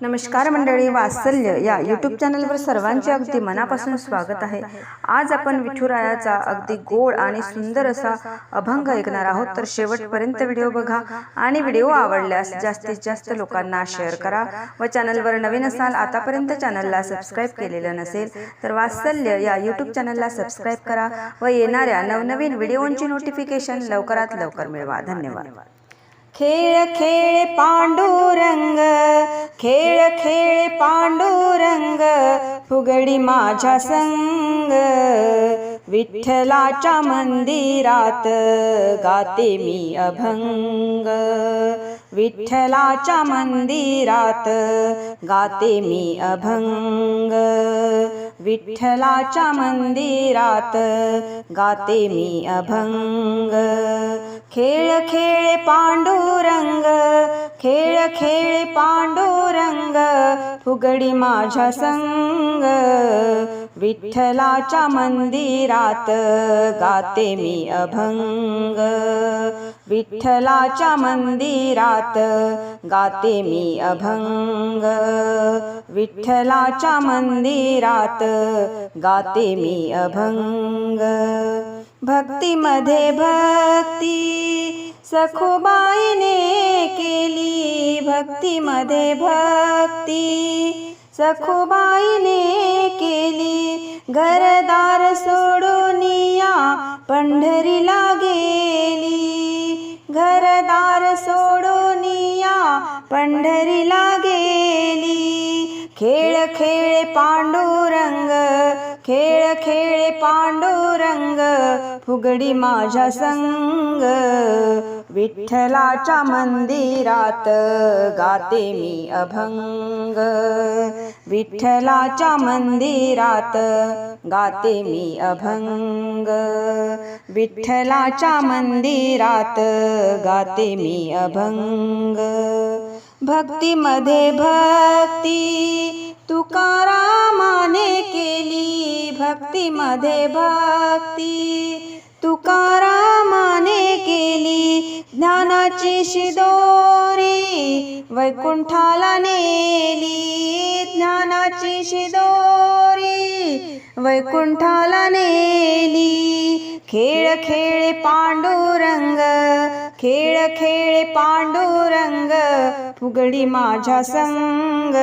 नमस्कार मंडळी वात्सल्य या यूट्यूब चॅनलवर सर्वांचे अगदी मनापासून स्वागत आहे. आज आपण विठुरायाचा अगदी गोड आणि सुंदर असा अभंग ऐकणार आहोत. तर शेवटपर्यंत व्हिडिओ बघा आणि व्हिडिओ आवडल्यास जास्तीत जास्त लोकांना शेअर करा व चॅनलवर नवीन असाल आतापर्यंत चॅनलला सबस्क्राईब केलेलं नसेल तर वात्सल्य या यूट्यूब चॅनलला सबस्क्राईब करा व येणाऱ्या नवनवीन व्हिडिओंची नोटिफिकेशन लवकरात लवकर मिळवा. धन्यवाद. खेळ खेळ पांडुरंग खेळ खेळ पांडुरंग फुगडी माझ्या संग. विठ्ठलाच्या मंदिरात गाते मी अभंग. विठ्ठलाच्या मंदिरात गाते मी अभंग. विठ्ठलाच्या मंदिरात गाते मी अभंग. खेळ खेळ पांडुरंग खेळ खेळ पांडुरंग फुगडी माझ्या संग. विठ्ठलाच्या मंदिरात गाते मी अभंग. विठ्ठलाच्या मंदिरात गाते मी अभंग. विठ्ठलाच्या मंदिरात गाते मी अभंग. भक्तीमध्ये भक्ती सखुबाईने केली. भक्तीमध्ये भक्ती सखुबाईने केली. घरदार सोडून या पंढरीला गेली. घरदार सोडून या पंढरीला गेली. खेळ खेळ पांडू खेळ खेळ पांडुरंग फुगडी माझ्या संग. विठ्ठलाच्या मंदिरात गाते मी अभंग. विठ्ठलाच्या मंदिरात गाते मी अभंग. विठ्ठलाच्या मंदिरात गाते मी अभंग. भक्तीमध्ये भक्ती तुकारामाने केली. भक्तीमध्ये भक्ती तुकारामाने केली. ज्ञानाची शिदोरी वैकुंठाला नेली. ज्ञानाची शिदोरी वैकुंठाला नेली. खेळ खेळ पांडुरंग. खेळ खेळ पांडुरंग. फुगडी माझ्या संग.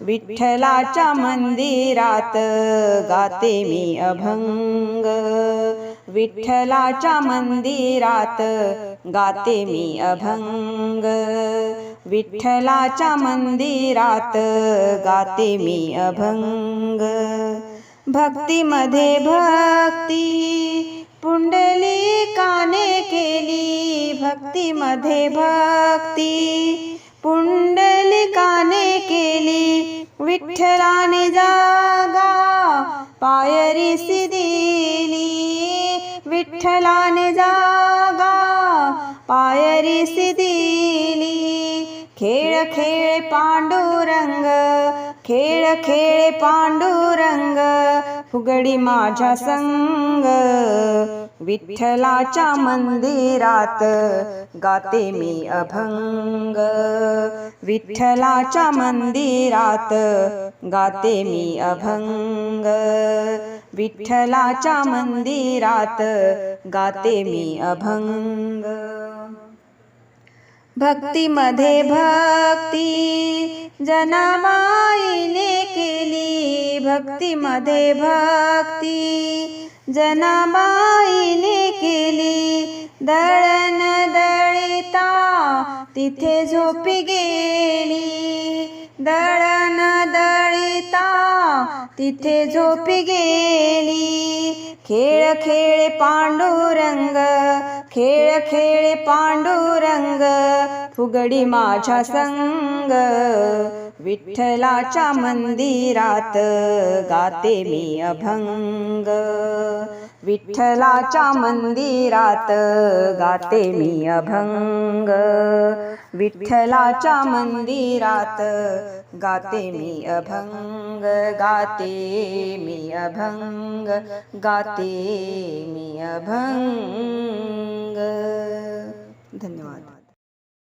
विठ्ठलाच्या मंदिरात गाते मी अभंग. विठ्ठलाच्या मंदिरात गाते मी अभंग. विठ्ठलाच्या मंदिरात गाते मी अभंग. भक्तीमध्ये भक्ती. पुंडलिकाने केली भक्तीमध्ये भक्ती. पुंडलिकाने केली विठ्ठलाने जागा. पायरीसी दिली विठ्ठलाने जागा. पायरीसी दिली खेळ खेळ पांडुरंग खेळ खेळ पांडुरंग. फुगडी माझ्या संग. विठ्ठलाच्या मंदिरात गाते मी अभंग. विठ्ठलाच्या मंदिरात गाते मी अभंग. विठ्ठलाच्या मंदिरात गाते मी अभंग. भक्तीमध्ये भक्ती जनाबाईने भक्तीमध्ये भक्ती. जनाबाईने केली दळण दळिता. तिथे झोपी गेली. दळण दळिता. तिथे झोपी गेली. खेळ खेळ पांडुरंग. खेळ खेळ पांडुरंग. फुगडी माझ्या संग. विठ्ठलाच्या मंदिरात गाते मी अभंग. विठ्ठलाच्या मंदिरात गाते मी अभंग. विठ्ठलाच्या मंदिरात गाते मी अभंग. गाते मी अभंग. गाते मी अभंग. धन्यवाद.